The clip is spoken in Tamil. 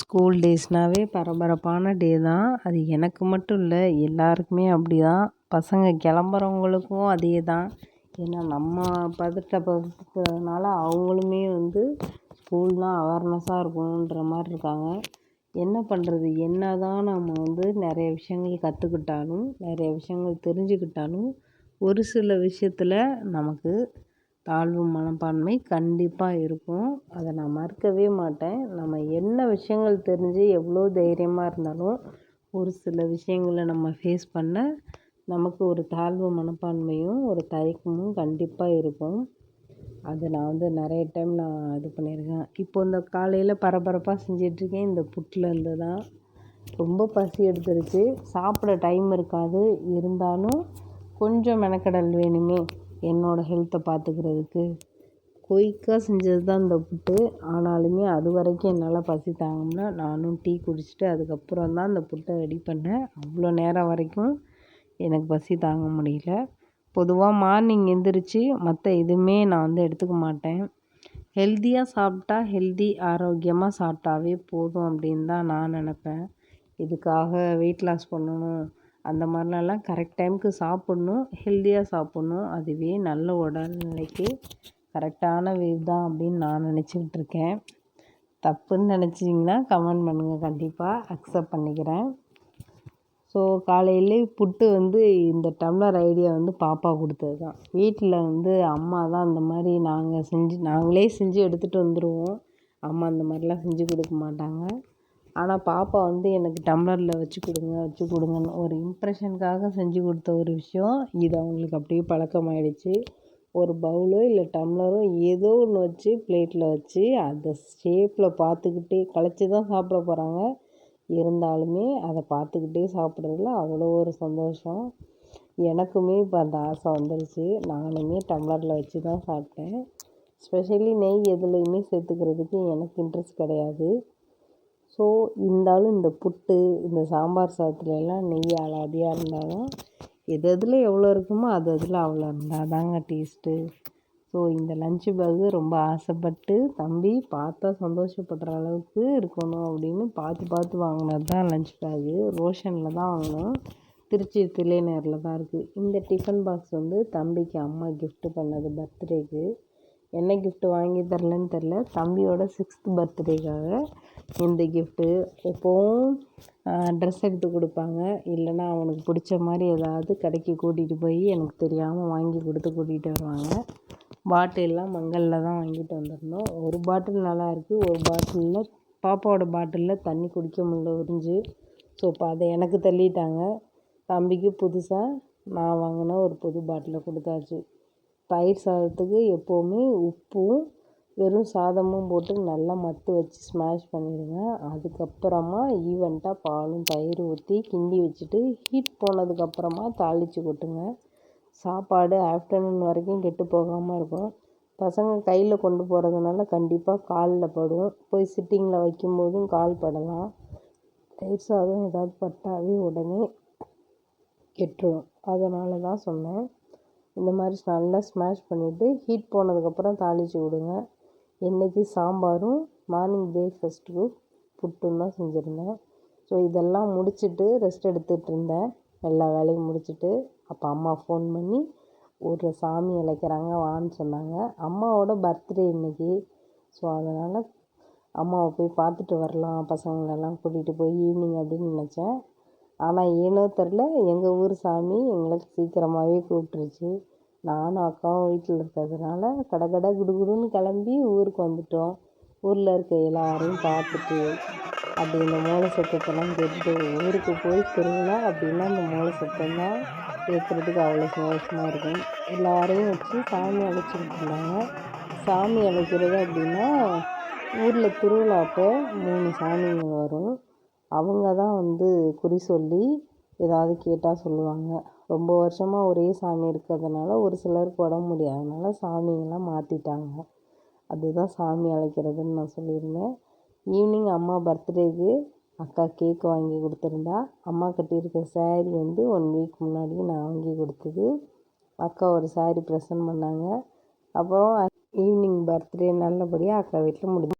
ஸ்கூல் டேஸ்னாவே பரபரப்பான டே தான். அது எனக்கு மட்டும் இல்லை எல்லாருக்குமே அப்படி தான். பசங்க கிளம்புறவங்களுக்கும் அதே தான். ஏன்னா நம்ம பதட்டப்படுத்துறதுனால அவங்களுமே வந்து ஸ்கூல்னால் அவேர்னஸாக இருக்கணுன்ற மாதிரி இருக்காங்க. என்ன பண்ணுறது என்ன தான் நம்ம வந்து நிறைய விஷயங்கள் கற்றுக்கிட்டாலும் நிறைய விஷயங்கள் தெரிஞ்சுக்கிட்டாலும் ஒரு சில விஷயத்தில் நமக்கு தாழ்வு மனப்பான்மை கண்டிப்பாக இருக்கும். அதை நான் மறுக்கவே மாட்டேன். நம்ம என்ன விஷயங்கள் தெரிஞ்சு எவ்வளோ தைரியமாக இருந்தாலும் ஒரு சில விஷயங்கள நம்ம ஃபேஸ் பண்ண நமக்கு ஒரு தாழ்வு மனப்பான்மையும் ஒரு தயக்கமும் கண்டிப்பாக இருக்கும். அது நான் வந்து நிறைய டைம் நான் இது பண்ணியிருக்கேன். இப்போ இந்த காலையில் பரபரப்பாக செஞ்சிகிட்ருக்கேன் இந்த புட்டிலேருந்து தான். ரொம்ப பசி எடுத்துருச்சு. சாப்பிட டைம் இருக்காது. இருந்தாலும் கொஞ்சம் மெனக்கெடல் வேணுமே. என்னோடய ஹெல்த்தை பார்த்துக்கிறதுக்கு குயிக்காக செஞ்சது தான் இந்த புட்டு. ஆனாலுமே அது வரைக்கும் என்னால் பசி தாங்க நானும் டீ குடிச்சிட்டு அதுக்கப்புறம் தான் இந்த புட்டை ரெடி பண்ணேன். அவ்வளோ நேரம் வரைக்கும் எனக்கு பசி தாங்க முடியல. பொதுவாக மார்னிங் எழுந்திரிச்சி மற்ற எதுவுமே நான் வந்து எடுத்துக்க மாட்டேன். ஹெல்த்தியாக சாப்பிட்டா ஹெல்தி ஆரோக்கியமாக சாப்பிட்டாவே போதும் அப்படின்னு தான் நான் நினப்பேன். இதுக்காக வெயிட் லாஸ் பண்ணணும். அந்த மாதிரிலாம் கரெக்ட் டைமுக்கு சாப்பிட்ணும் ஹெல்த்தியாக சாப்பிட்ணும். அதுவே நல்ல உடல்நிலைக்கு கரெக்டான வே தான் அப்படின்னு நான் நினச்சிக்கிட்டு இருக்கேன். தப்புன்னு நினச்சிங்கன்னா கமெண்ட் பண்ணுங்கள் கண்டிப்பாக அக்செப்ட் பண்ணிக்கிறேன். ஸோ காலையிலே புட்டு வந்து இந்த டம்ளர் ஐடியா வந்து பாப்பா கொடுத்தது தான் வீட்டில் வந்து அம்மா தான் அந்த மாதிரி நாங்கள் செஞ்சு நாங்களே செஞ்சு எடுத்துகிட்டு வந்துடுவோம் அம்மா அந்த மாதிரிலாம் செஞ்சு கொடுக்க மாட்டாங்க. ஆனால் பாப்பா வந்து எனக்கு டம்ளரில் வச்சு கொடுங்க வச்சு கொடுங்கன்னு ஒரு இம்ப்ரெஷனுக்காக செஞ்சு கொடுத்த ஒரு விஷயம். இது அவங்களுக்கு அப்படியே பழக்கமாயிடுச்சு. ஒரு பவுலோ இல்லை டம்ளரோ ஏதோ ஒன்று வச்சு பிளேட்டில் வச்சு அந்த ஷேப்பில் பார்த்துக்கிட்டே கலைச்சி தான் சாப்பிட போகிறாங்க இருந்தாலுமே அதை பார்த்துக்கிட்டே சாப்பிட்றதுல அவ்வளோ ஒரு சந்தோஷம். எனக்குமே இப்போ அந்த ஆசை வந்துருச்சு. நானுமே டம்ளரில் வச்சு தான் சாப்பிட்டேன். ஸ்பெஷலி நெய் எதுலேயுமே சேர்த்துக்கிறதுக்கு எனக்கு இன்ட்ரெஸ்ட் கிடையாது. ஸோ இருந்தாலும் இந்த புட்டு இந்த சாம்பார் சாதத்துலலாம் நெய் அலாதியாக இருந்தாலும் எது எதில் எவ்வளோ இருக்குமோ அது அதில் அவ்வளோ இருந்தால் தாங்க டேஸ்ட்டு ஸோ இந்த லன்ச்சு பேக்கு ரொம்ப ஆசைப்பட்டு தம்பி பார்த்தா சந்தோஷப்படுற அளவுக்கு இருக்கணும் அப்படின்னு பார்த்து பார்த்து வாங்கினது தான் லன்ச் பேக்கு ரோஷனில் தான் வாங்கினோம். திருச்சி தில்லைநகரில் தான் இருக்குது இந்த டிஃபன் பாக்ஸ் வந்து தம்பிக்கு அம்மா கிஃப்ட்டு பண்ணது பர்த்டேக்கு என்ன கிஃப்ட்டு வாங்கி தரலன்னு தெரில தம்பியோட சிக்ஸ்த் பர்த்டேக்காக இந்த கிஃப்ட்டு எப்போவும் ட்ரெஸ் எடுத்து கொடுப்பாங்க. இல்லைன்னா அவனுக்கு பிடிச்ச மாதிரி ஏதாவது கடைக்கு கூட்டிகிட்டு போய் எனக்கு தெரியாமல் வாங்கி கொடுத்து கூட்டிகிட்டு வருவாங்க. பாட்டில்லாம் மங்களில் தான் வாங்கிட்டு வந்திருந்தோம். ஒரு பாட்டில் நல்லா இருக்குது ஒரு பாட்டிலில் பாப்பாவோட பாட்டிலில் தண்ணி குடிக்க முடியல உறிஞ்சு. ஸோ இப்போ அதை எனக்கு தள்ளிட்டாங்க. தம்பிக்கு புதுசாக நான் வாங்கின ஒரு புது பாட்டிலை கொடுத்தாச்சு. தயிர் சாதத்துக்கு எப்போவுமே உப்பும் வெறும் சாதமும் போட்டு நல்லா மத்து வச்சு ஸ்மாஷ் பண்ணிடுங்க. அதுக்கப்புறமா ஈவெண்ட்டாக பாலும் தயிர் ஊற்றி கிண்டி வச்சுட்டு ஹீட் போனதுக்கப்புறமா தாளித்து கொட்டுங்க. சாப்பாடு ஆஃப்டர்நூன் வரைக்கும் கெட்டு போகாமல் இருக்கும். பசங்க கையில் கொண்டு போகிறதுனால கண்டிப்பாக காலில் படும் போய் சிட்டிங்கில் வைக்கும்போதும் கால் படலாம். தயிர் சாதம் ஏதாவது பட்டாவே உடனே கெட்டுரும். அதனால தான் சொன்னேன். இந்த மாதிரி நல்லா ஸ்மாஷ் பண்ணிவிட்டு ஹீட் போனதுக்கப்புறம் தாளித்து விடுங்க. இன்றைக்கி சாம்பாரும் மார்னிங் பிரேக்ஃபஸ்ட்டுக்கு புட்டும் தான் செஞ்சுருந்தேன். ஸோ இதெல்லாம் முடிச்சுட்டு ரெஸ்ட் எடுத்துகிட்டு இருந்தேன். எல்லா வேலையும் முடிச்சுட்டு அப்போ அம்மா ஃபோன் பண்ணி ஊரில் சாமி அழைக்கிறாங்க வான்னு சொன்னாங்க. அம்மாவோட பர்த்டே இன்றைக்கி ஸோ அதனால் அம்மாவை போய் பார்த்துட்டு வரலாம். பசங்களெல்லாம் கூட்டிகிட்டு போய் ஈவினிங் அப்படின்னு நினச்சேன். ஆனால் ஏனோ தெரில எங்கள் ஊர் சாமி எங்களை சீக்கிரமாகவே கூப்பிட்ருச்சு நானும் அக்காவும் வீட்டில் இருக்கிறதுனால கட கட குடுகுடுன்னு கிளம்பி ஊருக்கு வந்துட்டோம். ஊரில் இருக்க எல்லாரையும் பார்த்துட்டு அப்படி இந்த மூளை சத்தத்தெல்லாம் கேட்டுட்டு ஊருக்கு போய் திருவிழா அப்படின்னா அந்த மூளை சத்தம் தான் கேட்குறதுக்கு அவ்வளோ சந்தோஷமாக இருக்கும். எல்லாரையும் வச்சு சாமி அழைச்சிக்கிட்டு இருந்தாங்க. சாமி அழைக்கிறது அப்படின்னா ஊரில் திருவிழா அப்போ மூணு சாமிங்க வரும். அவங்க தான் வந்து குறி சொல்லி ஏதாவது கேட்டால் சொல்லுவாங்க. ரொம்ப வருஷமாக ஒரே சாமி இருக்கிறதுனால ஒரு சிலருக்கு உடம்பு முடியாதனால சாமிங்கெல்லாம் மாற்றிட்டாங்க அதுதான் சாமி அழைக்கிறதுன்னு நான் சொல்லியிருந்தேன். ஈவினிங் அம்மா பர்த்டேக்கு அக்கா கேக் வாங்கி கொடுத்துருந்தா அம்மா கட்டியிருக்க ஸேரீ வந்து ஒன் வீக் முன்னாடியே நான் வாங்கி கொடுத்தது. அக்கா ஒரு ஸேரீ ப்ரெசன்ட் பண்ணாங்க. அப்புறம் ஈவினிங் பர்த்டே நல்லபடியாக அக்கா வீட்டில் முடிஞ்சு